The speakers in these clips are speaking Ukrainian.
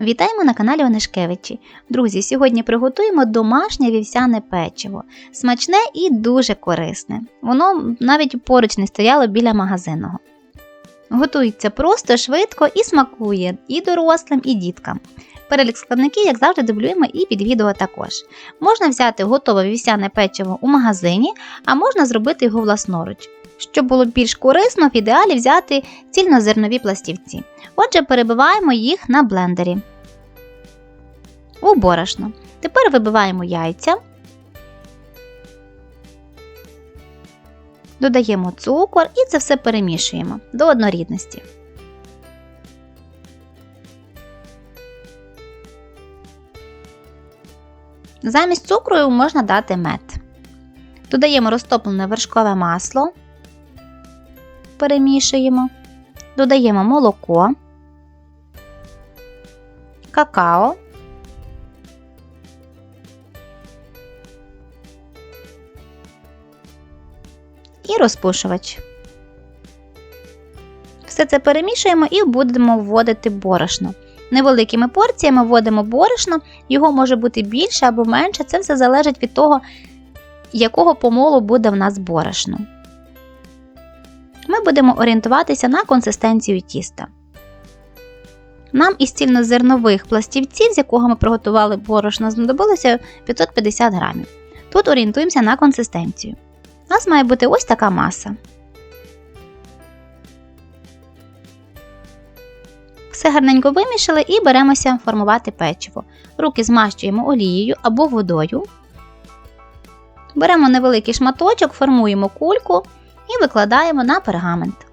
Вітаємо на каналі Онишкевичі. Друзі, сьогодні приготуємо домашнє вівсяне печиво. Смачне і дуже корисне. Воно навіть поруч не стояло біля магазинного. Готується просто, швидко і смакує і дорослим, і діткам. Перелік складників, як завжди, дублюємо і під відео також. Можна взяти готове вівсяне печиво у магазині, а можна зробити його власноруч. Щоб було більш корисно, в ідеалі взяти цільнозернові пластівці. Отже, перебиваємо їх на блендері. У борошно. Тепер вибиваємо яйця. Додаємо цукор і це все перемішуємо до однорідності. Замість цукру можна дати мед. Додаємо розтоплене вершкове масло, перемішуємо, додаємо молоко, какао, і розпушувач. Все це перемішуємо і будемо вводити борошно. Невеликими порціями вводимо борошно, його може бути більше або менше, це все залежить від того, якого помолу буде в нас борошно. Ми будемо орієнтуватися на консистенцію тіста. Нам із цільнозернових пластівців, з якого ми приготували борошно, знадобилося 550 грамів. Тут орієнтуємося на консистенцію. У нас має бути ось така маса. Все гарненько вимішали і беремося формувати печиво. Руки змащуємо олією або водою. Беремо невеликий шматочок, формуємо кульку і викладаємо на пергамент.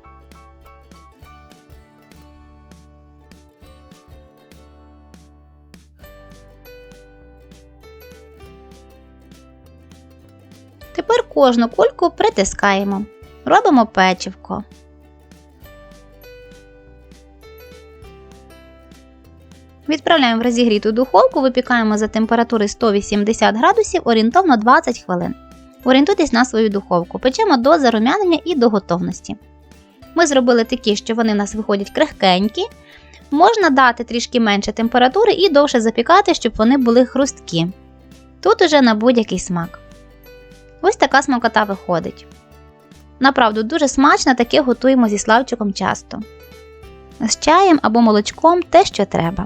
Тепер кожну кульку притискаємо. Робимо печивко. Відправляємо в розігріту духовку, випікаємо за температури 180 градусів орієнтовно 20 хвилин. Орієнтуйтесь на свою духовку. Печемо до зарум'янення і до готовності. Ми зробили такі, що вони в нас виходять крихкенькі. Можна дати трішки менше температури і довше запікати, щоб вони були хрусткі. Тут уже на будь-який смак. Ось така смакота виходить. Направду, дуже смачно таке готуємо зі славчиком часто. З чаєм або молочком те, що треба.